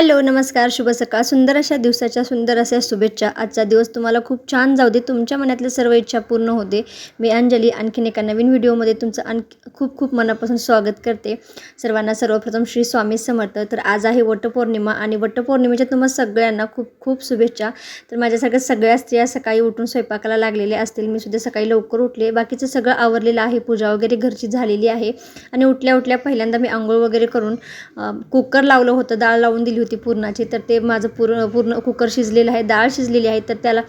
Hello नमस्कार शुभ सकाळ. सुंदर अशा दिवसाच्या सुंदर अशा शुभेच्छा. आजचा दिवस तुम्हाला खूप छान जाऊ दे तुमच्या मनातल्या सर्व इच्छा पूर्ण होते. मी अंजली आणखीन एका नवीन व्हिडिओमध्ये तुमचं आणखी खूप खूप मनापासून स्वागत करते. सर्वांना सर्वप्रथम श्री स्वामी समर्थ. तर आज आहे वटपौर्णिमा आणि वटपौर्णिमेच्या तुम्हाला सगळ्यांना खूप खूप शुभेच्छा. तर माझ्यासारख्या सगळ्या स्त्रिया सकाळी उठून स्वयंपाकाला लागलेल्या असतील. मी सुद्धा सकाळी लवकर उठले. बाकीचं सगळं आवरलेलं आहे. पूजा वगैरे घरची झालेली आहे. आणि उठल्या उठल्या पहिल्यांदा मी आंघोळ वगैरे करून कुकर लावलं होतं. डाळ लावून दिली होती. पूर्णाची तर ते माझं पूर्ण पूर्ण कुकर शिजलेलं आहे डाळ शिजलेली आहे तर त्याला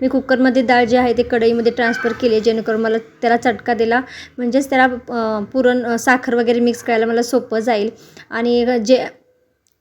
मी कुकरमध्ये डाळ जी आहे ते कढईमध्ये ट्रान्सफर केली जेणेकरून मला त्याला चटका दिला. म्हणजेच त्याला पुरण साखर वगैरे मिक्स करायला मला सोपं जाईल. आणि जे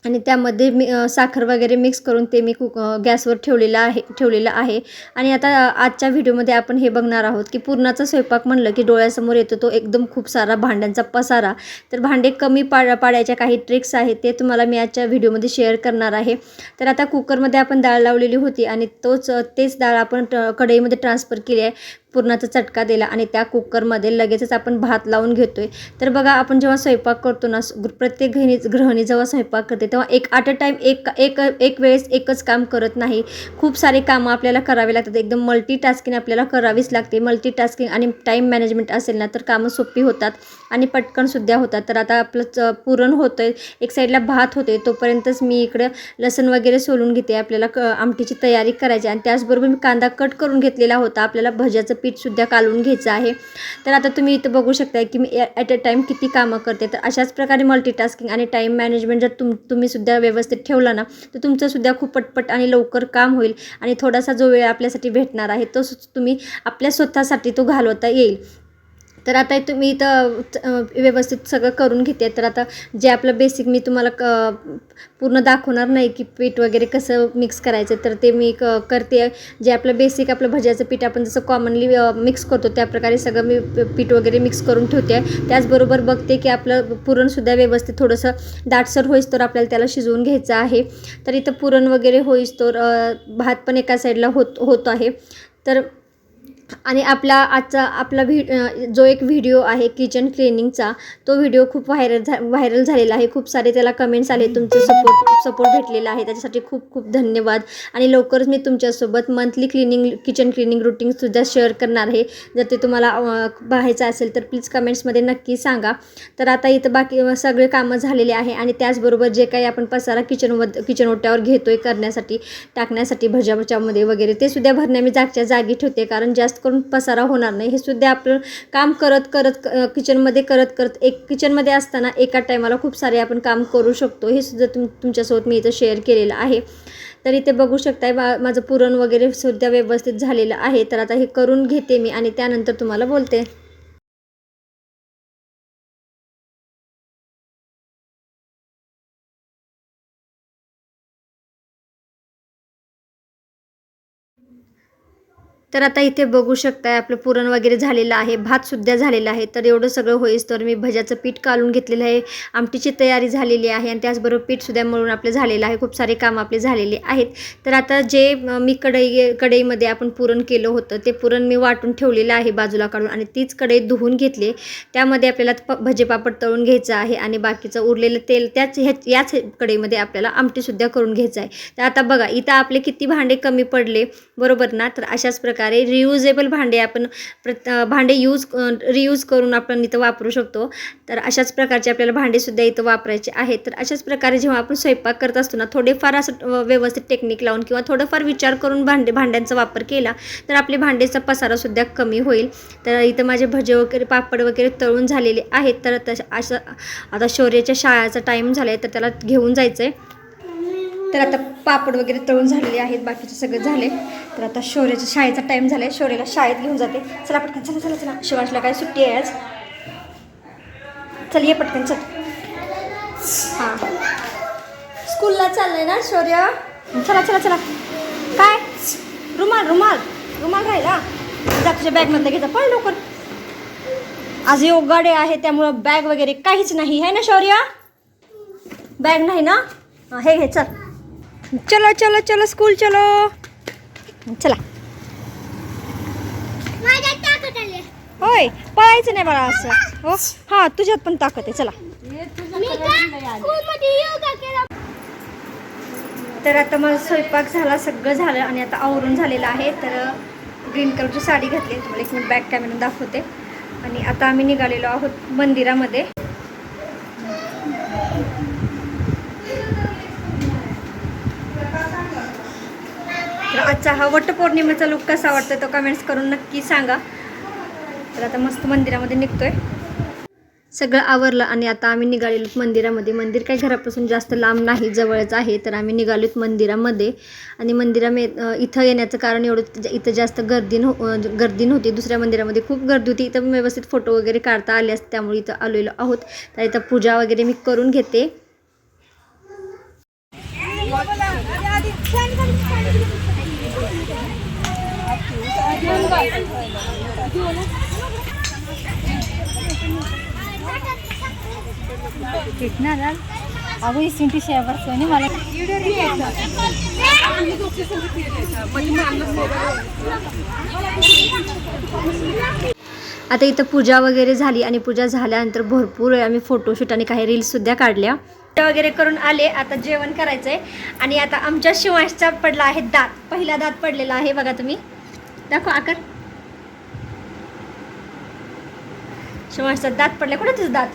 आणि त्यामध्ये मी साखर वगैरे मिक्स करून ते मी कुक गॅसवर ठेवलेलं आहे ठेवलेलं आहे. आणि आता आजच्या व्हिडिओमध्ये आपण हे बघणार आहोत की पूर्णाचा स्वयंपाक म्हणलं की डोळ्यासमोर येतो तो एकदम खूप सारा भांड्यांचा पसारा. तर भांडे कमी पा पाडायच्या काही ट्रिक्स आहेत ते तुम्हाला मी आजच्या व्हिडिओमध्ये शेअर करणार आहे. तर आता कुकरमध्ये आपण डाळ लावलेली होती आणि तोच तेच डाळ आपण ट- कढईमध्ये ट्रान्सफर केली आहे. पुरणाचा चटका दिला आणि त्या कुकरमध्ये लगेचच आपण भात लावून घेतोय. तर बघा आपण जेव्हा स्वयंपाक करतो ना प्रत्येक गृहिणी गृहिणी जेव्हा स्वयंपाक करते तेव्हा एक ॲट अ टाईम एक एक एक वेळेस एकच काम करत नाही. खूप सारे कामं आपल्याला करावे लागतात. एकदम मल्टी टास्किंग आपल्याला करावीच लागते. मल्टी टास्किंग आणि टाईम मॅनेजमेंट असेल ना तर कामं सोपी होतात आणि पटकनसुद्धा होतात. तर आता आपलं च पुरण होतं आहे एक साईडला भात होते तोपर्यंतच मी इकडं लसण वगैरे सोलून घेते. आपल्याला क आमटीची तयारी करायची. आणि त्याचबरोबर मी कांदा कट करून घेतलेला होता. आपल्याला भज्याचं पीठसुद्धा कालवून घ्यायचं आहे. तर आता तुम्ही इथं बघू शकताय की मी ॲट अ टाईम किती कामं करते. तर अशाच प्रकारे मल्टीटास्किंग आणि टाईम मॅनेजमेंट जर तुम तुम्हीसुद्धा व्यवस्थित ठेवला ना तर तुमचंसुद्धा खूप पटपट आणि लवकर काम होईल आणि थोडासा जो वेळ आपल्यासाठी भेटणार आहे तो सु- तुम्ही आपल्या स्वतःसाठी तो घालवता येईल. तर आता तुम्ही इथं व्यवस्थित सगळं करून घेते. तर आता जे आपलं बेसिक मी तुम्हाला क पूर्ण दाखवणार नाही की पीठ वगैरे कसं मिक्स करायचं तर ते मी क करते. जे आपलं बेसिक आपलं भज्याचं पीठ आपण जसं कॉमनली मिक्स करतो त्या प्रकारे सगळं मी प- पीठ वगैरे मिक्स करून ठेवते. त्याचबरोबर बघते की आपलं पुरणसुद्धा व्यवस्थित थोडंसं दाटसर होईस तर आपल्याला त्याला शिजवून घ्यायचं आहे. तर इथं पुरण वगैरे होईस तर भात पण एका साईडला होत होत आहे. तर आणि आपला आजचा आपला व्हि जो एक व्हिडिओ आहे किचन क्लिनिंगचा तो व्हिडिओ खूप व्हायरल झा व्हायरल झालेला आहे. खूप सारे त्याला कमेंट्स आले तुमचे सपोर्ट सपोर्ट भेटलेला आहे. त्याच्यासाठी खूप खूप धन्यवाद. आणि लवकरच मी तुमच्यासोबत मंथली क्लिनिंग किचन क्लिनिंग रुटीनसुद्धा शेअर करणार आहे. जर ते तुम्हाला पाहायचं असेल तर प्लीज कमेंट्समध्ये नक्की सांगा. तर आता इथं बाकी सगळे कामं झालेले आहे आणि त्याचबरोबर जे काही आपण पसारा किचन किचन ओट्यावर घेतोय करण्यासाठी टाकण्यासाठी भज्यामध्ये वगैरे ते सुद्धा भरण्या मी जागच्या जागी ठेवते. कारण जास्त करून पसारा होणार नाही. हे सुद्धा आपण काम करत करत किचनमध्ये करत करत एक किचनमध्ये असताना एका टायमाला खूप सारे आपण काम करू शकतो. हे सुद्धा तुम तुमच्यासोबत मी इथं शेअर केलेलं आहे. तर इथे बघू शकताय बा माझं पुरण वगैरे सुद्धा व्यवस्थित झालेलं आहे. तर आता हे करून घेते मी आणि त्यानंतर तुम्हाला बोलते. तर आता इथे बघू शकताय आपलं पुरण वगैरे झालेलं आहे भातसुद्धा झालेला आहे. तर एवढं सगळं होईस तर मी भज्याचं पीठ काढून घेतलेलं आहे. आमटीची तयारी झालेली आहे आणि त्याचबरोबर पीठसुद्धा मळून आपलं झालेलं आहे. खूप सारे काम आपले झालेले आहेत. तर आता जे मी कढई कढईमध्ये आपण पुरण केलं होतं ते पुरण मी वाटून ठेवलेलं आहे बाजूला काढून आणि तीच कढई धुवून घेतली. त्यामध्ये आपल्याला प भजे पापड तळून घ्यायचं आहे आणि बाकीचं उरलेलं तेल त्याच ह्या याच कढईमध्ये आपल्याला आमटीसुद्धा करून घ्यायचं आहे. तर आता बघा इथं आपले किती भांडे कमी पडले बरोबर ना? तर अशाच प्रकारे रियुजेबल भांडे आपण प्रत भांडे यूज रियूज करून आपण इथं वापरू शकतो. तर अशाच प्रकारचे आपल्याला भांडेसुद्धा इथं वापरायचे आहेत. तर अशाच प्रकारे जेव्हा आपण स्वयंपाक करत असतो ना थोडेफार असं व्यवस्थित टेक्निक लावून किंवा थोडंफार विचार करून भांडे भांड्यांचा वापर केला तर आपले भांडेचा पसारासुद्धा कमी होईल. तर इथं माझे भजे वगैरे पापड वगैरे तळून झालेले आहेत. तर तशा असं आता शौर्याच्या शाळेचा टाईम झाला आहे तर त्याला घेऊन जायचं आहे तर आता पापड वगैरे तळून झालेले आहेत बाकीचे सगळे झाले. तर आता शौर्याच्या शाळेचा टाईम झाला आहे शौर्याला शाळेत घेऊन जाते. चला पटकन चला चला चला. शिवांशला काय सुट्टी आहे आज? चल ये पटकन चल. हां. स्कूलला चाललंय ना शौर्य? चला चला चला. काय? रुमाल रुमाल. रुमाल राहिला? जा तुझ्या बॅगमधलं घेता पण लवकर. आज योगाडे आहे त्यामुळं बॅग वगैरे काहीच नाही. आहे ना शौर्य? बॅग नाही ना? हे घे चल. चलो चलो चलो स्कूल चलो. चला. होय पळायचं नाही बाळा असं. हो हां तुझ्यात पण ताकद आहे चला. मी तर आता माझा स्वयंपाक झाला सगळं झालं आणि आता आवरून झालेलं आहे. तर ग्रीन कलरची साडी घातली. तुम्हाला एक मिनिट बॅक कॅमेरा दाखवते. आणि आता आम्ही निघालेलो आहोत मंदिरामध्ये. आजचा हा वटपौर्णिमेचा लुक कसा वाटतो तो कमेंट्स करून नक्की सांगा. तर आता मस्त मंदिरामध्ये निघतोय. सगळं आवरलं आणि आता आम्ही निघालेलोत मंदिरामध्ये. मंदिर काही घरापासून जास्त लांब नाही जवळच आहे तर आम्ही निघालोत मंदिरामध्ये. आणि मंदिरामे इथं येण्याचं कारण एवढं इथं जास्त गर्दी नव्ह गर्दी नव्हती. दुसऱ्या मंदिरामध्ये खूप गर्दी होती. इथं व्यवस्थित फोटो वगैरे काढता आले असते त्यामुळे इथं आलेलो आहोत. तर इथं पूजा वगैरे मी करून घेते. తిట్టినారా అవి ఇసింటి చేపడుకొని మళ్ళీ आता इथं पूजा वगैरे झाली आणि पूजा झाल्यानंतर भरपूर आम्ही फोटोशूट आणि काही रील्ससुद्धा काढल्या पूजा वगैरे करून आले आता जेवण करायचं आहे आणि आता आमच्या शिवांशचा पडला आहे दात पहिला दात पडलेला आहे बघा तुम्ही दाखव आकर शिवांशचा दात पडलाय. कुठे तुझं दात?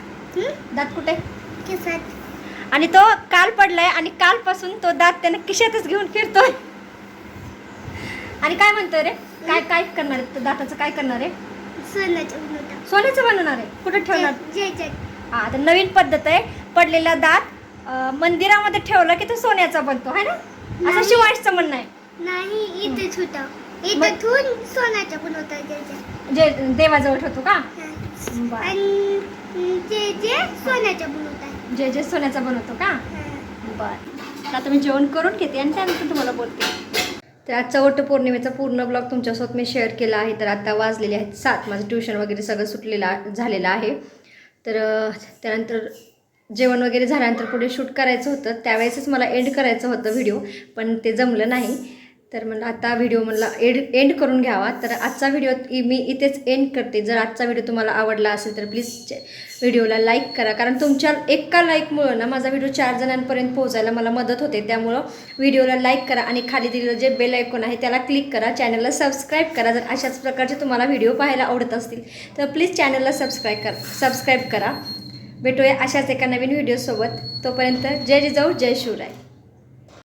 दात कुठे? आणि तो काल पडलाय आणि कालपासून तो दात त्याने किशातच घेऊन फिरतोय. आणि काय म्हणतोय रे? काय काय करणार आहे? दाताचं काय करणार आहे? बनवता. सोन्याचं बनवणार आहे? कुठे ठेवणार? हा तर नवीन पद्धत आहे. पडलेला दात मंदिरामध्ये ठेवला की तो सोन्याचा बनतो है ना? असं नाही. शिवायचं म्हणणं आहे. नाही इथेच होता. मग- इथं ठेवून सोन्याच्या बनवता जे जे जे देवाजवळ ठेवतो का? जे जे सोन्याच्या बनवता जे जे सोन्याचा बनवतो का? हा. बर. आता मी जेवण करून घेते आणि त्यानंतर तुम्हाला बोलते. तर आजचा वटपौर्णिमेचा पूर्ण ब्लॉग तुमच्यासोबत मी शेअर केला आहे. तर आता वाजलेले आहेत सात. माझं ट्युशन वगैरे सगळं सुटलेलं झालेलं आहे. तर त्यानंतर जेवण वगैरे झाल्यानंतर पुढे शूट करायचं होतं. त्यावेळेसच मला एंड करायचं होतं व्हिडिओ पण ते जमलं नाही. तर म्हणलं आता व्हिडिओ मला एड एंड करून घ्यावा. तर आजचा व्हिडिओ मी इथेच एंड करते. जर आजचा व्हिडिओ तुम्हाला आवडला असेल तर प्लीज व्हिडिओला लाईक करा. कारण तुमच्या एका लाईकमुळं ना माझा व्हिडिओ चार जणांपर्यंत पोहोचायला मला मदत होते. त्यामुळं व्हिडिओला लाईक करा आणि खाली दिलेलं जे बेल ऐकून आहे त्याला क्लिक करा. चॅनलला सबस्क्राईब करा. जर अशाच प्रकारचे तुम्हाला व्हिडिओ पाहायला आवडत असतील तर प्लीज चॅनलला सबस्क्राईब करा सबस्क्राईब करा. भेटूया अशाच एका नवीन व्हिडिओसोबत तोपर्यंत जय जिजाऊ जय शिवराय.